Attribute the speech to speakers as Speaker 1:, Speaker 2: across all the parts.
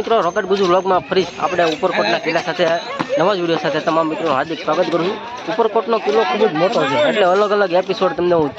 Speaker 1: મિત્રો રોકેટ ગુજુ વ્લોગમાં ફરી આપણે ઉપરકોટના કિલ્લા સાથે, નવા જ વીડિયો સાથે તમામ મિત્રો હાર્દિક સ્વાગત કરું છું. ઉપરકોટનો કિલ્લો ખૂબ જ મોટો છે, એટલે અલગ અલગ એપિસોડ તમને હું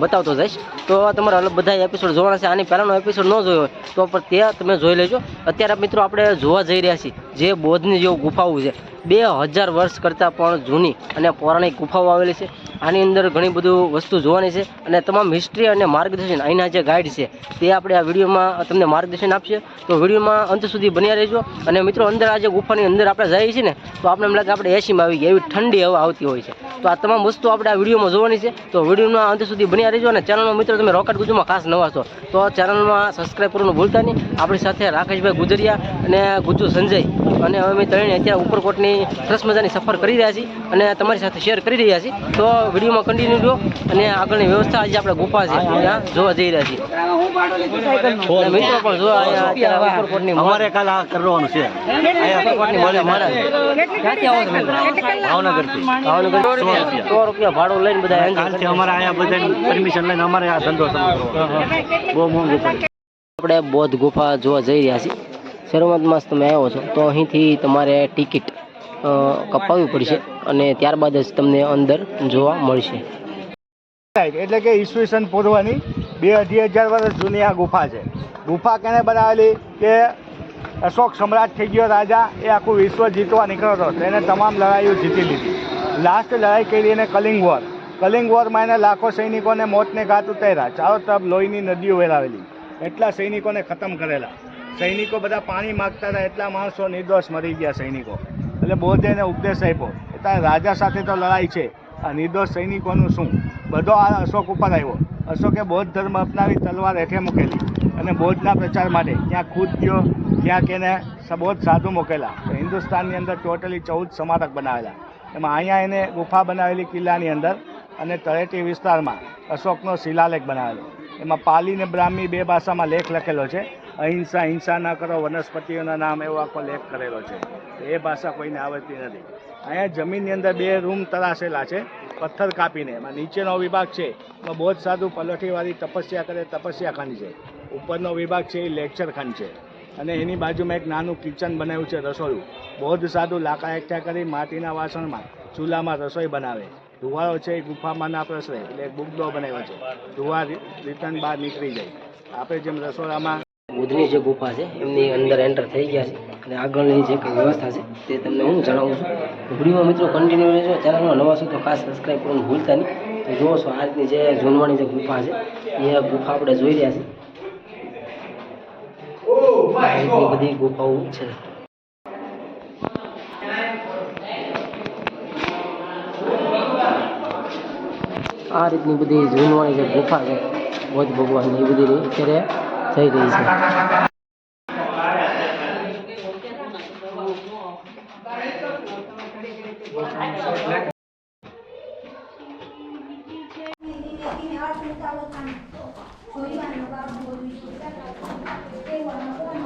Speaker 1: બતાવતો જઈશ. તો તમારે અલગ બધા એપિસોડ જોવાના છે, આની પહેલાંનો એપિસોડ ન જોયો હોય, તો પર તે તમે જોઈ લેજો. અત્યારે મિત્રો આપણે જોવા જઈ રહ્યા છીએ, જે બોધની જેવું ગુફાઓ છે બે હજાર વર્ષ કરતાં પણ જૂની અને પૌરાણિક ગુફાઓ આવેલી છે. આની અંદર ઘણી બધું વસ્તુ જોવાની છે અને તમામ હિસ્ટ્રી અને માર્ગદર્શન અહીંના જે ગાઈડ છે તે આપણે આ વિડીયોમાં તમને માર્ગદર્શન આપશે તો વિડીયોમાં અંત સુધી બન્યા રહેજો અને મિત્રો અંદર આ જે ગુફાની અંદર આપણે જઈએ છીએ ને, તો આપણે એમ લાગે આપણે એસીમાં આવી ગયા, એવી ઠંડી હવા આવતી હોય છે. તો આ તમામ વસ્તુ આપણે આ વિડીયોમાં જોવાની છે. તો વિડીયોમાં અંત સુધી બન્યા રહેજો અને ચેનલમાં મિત્રો તમે રોકેટ ગુજુમાં ખાસ નવા છો, તો ચેનલમાં સબસ્ક્રાઈબ કરવાનું ભૂલતા નહીં. આપણી સાથે રાકેશભાઈ ગુજરિયા અને ગુજુ સંજય. અને અમે ત્રણે અત્યારે ઉપરકોટની સરસ મજાની સફર કરી રહ્યા છીએ અને તમારી સાથે શેર કરી રહ્યા છીએ. તો વિડીયોમાં કન્ટિન્યુ રહો અને આગળની વ્યવસ્થા આજે આપણે ગુફા છે ત્યાં જોવા જઈ રહ્યા છીએ. મિત્રો પણ જોવા અત્યારે ઉપરકોટની
Speaker 2: અમારે કાલ આ કરવાનું છે. ભાવનગરથી.
Speaker 1: ભાવનગર સો રૂપિયા. ભાડું લઈને બધા
Speaker 2: અમારે અહીંયા બધા પરમિશન લઈને અમારે આ ધંધો બહુ મોંઘું પડે
Speaker 1: આપણે બૌદ્ધ ગુફા જોવા જઈ રહ્યા છીએ. શરૂઆતમાં જ તમે આવ્યો છો, તો અહીંથી તમારે ટિકિટ કપાવવી પડશે અને ત્યારબાદ જ તમને અંદર જોવા મળશે.
Speaker 3: એટલે કે ઈસવીસન પૂર્વની બે અઢી હજાર વર્ષ જૂની આ ગુફા છે. ગુફા કેને બનાવેલી? કે અશોક સમ્રાટ થઈ ગયો રાજા, એ આખું વિશ્વ જીતવા નીકળ્યો હતો. તેને તમામ લડાઈઓ જીતી લીધી. લાસ્ટ લડાઈ કરી એને કલિંગ વોર. કલિંગ વોરમાં એને લાખો સૈનિકોને મોતને ઘાત ઉતાર્યા. ચારો તરફ લોહીની નદીઓ વેરાવેલી એટલા સૈનિકોને ખતમ કરેલા. સૈનિકો બધા પાણી માગતા હતા, એટલા માણસો નિર્દોષ મરી ગયા સૈનિકો. એટલે બૌદ્ધે એને ઉપદેશ આપ્યો એટલે રાજા સાથે તો લડાઈ છે. આ નિર્દોષ સૈનિકોનું શું? બધો આ અશોક ઉપર આવ્યો. અશોકે બૌદ્ધ ધર્મ અપનાવી તલવાર હેઠે મૂકેલી અને બૌદ્ધના પ્રચાર માટે ક્યાં ખુદ ગયો ક્યાંક એને બૌદ્ધ સાધુ મૂકેલા હિન્દુસ્તાનની અંદર ટોટલી ચૌદ સ્મારક બનાવેલા. એમાં અહીંયા એને ગુફા બનાવેલી કિલ્લાની અંદર અને તળેટી વિસ્તારમાં અશોકનો શિલાલેખ બનાવેલો. એમાં પાલી ને બ્રાહ્મી બે ભાષામાં લેખ લખેલો છે. અહિંસા, હિંસા ન કરો, વનસ્પતિઓના નામ એવો આખો લેખ કરેલો છે. એ ભાષા કોઈને આવડતી નથી. અહીંયા જમીનની અંદર બે રૂમ તરાશેલા છે, પથ્થર કાપીને. એમાં નીચેનો વિભાગ છે એમાં બૌદ્ધ સાધુ પલોઠીવાળી તપસ્યા કરે તપસ્યાખંડ છે. ઉપરનો વિભાગ છે એ લેક્ચર ખંડ છે. અને એની બાજુમાં એક નાનું કિચન બનાવ્યું છે, રસોડું. બૌદ્ધ સાધુ લાકડા એકઠા કરી માટીના વાસણમાં, ચૂલામાં રસોઈ બનાવે. ધુવાળો છે એ ગુફામાં ના પ્રસરે, એટલે એક બુગડો બનાવ્યો છે. ધુવા રિટર્ન બહાર નીકળી જાય. આપણે જેમ રસોડામાં
Speaker 1: બુદ્ધની જે ગુફા છે, એમની અંદર એન્ટર થઈ ગયા છે અને આગળની જે કંઈ વ્યવસ્થા છે, તે તમને હું જણાવું છું. વિડીયોમાં મિત્રો કન્ટિન્યુ રહેજો. ચેનલમાં નવા છો તો ખાસ સબસ્ક્રાઈબ કરવાનું ભૂલતા નહીં. તો જુઓ છો આ રીતની જે જૂનવાણી જે ગુફા છે, એ ગુફા આપણે જોઈ રહ્યા છીએ બધી ગુફાઓ છે. આ રીતની બધી જૂનવાણી જે ગુફા છે, બૌદ્ધ ભગવાનની એ બધી અત્યારે થઈ રહી છે. આ બુદ્ધની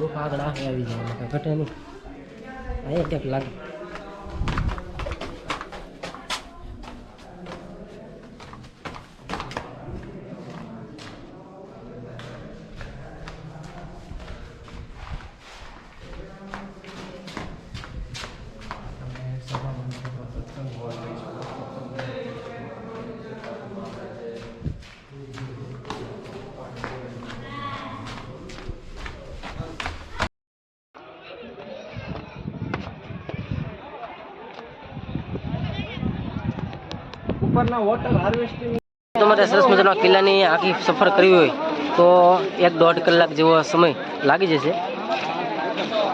Speaker 1: ગુફા આગળ આવે જાય ઘટે નહીં અહીંયા ક્યાંક લાગે. તમારે સરસ મજાના કિલ્લાની આખી સફર કરવી હોય તો એક દોઢ કલાક જેવો સમય લાગી જશે.